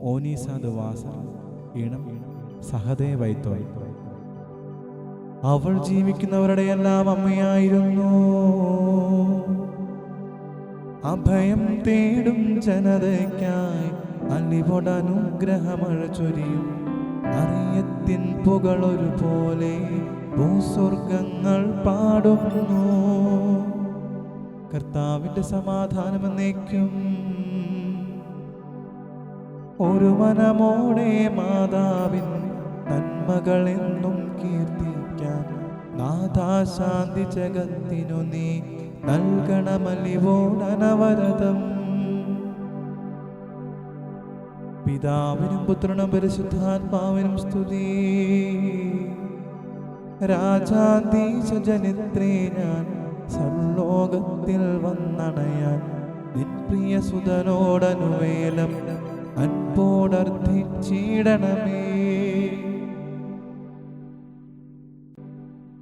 ഓനീസാദ് വാസർ സഹദേ സഹദേവൈത്തോയ് അവൾ ജീവിക്കുന്നവരുടെ എല്ലാം അമ്മയായിരുന്നു. അഭയം തേടും ജനതയ്ക്കായി അലിവൊടനുഗ്രഹമഴ ചൊരിയും അറിയത്തിൻ പുകളൊരു പോലെ ഭൂസ്വർഗങ്ങൾ പാടുന്നു. കർത്താവിന്റെ സമാധാനം എന്നേക്കും ഒരു മനമോടെ മാതാവിൻ നന്മകളെന്നും കീർത്തിക്കാൻ നാഥാശാന്തി ജഗത്തിനു നീ നൽകണമലിവോടനവരതം. പിതാവിനും പുത്രനും പരിശുദ്ധാത്മാവിനും സ്തുതി. രാജാധീശ ജനിത്രേ ഞാൻ സർലോകത്തിൽ വന്നണയാൻ നിൻ പ്രിയ സുതനോടനുവേലം പ്രാർത്ഥിച്ചിടണമേ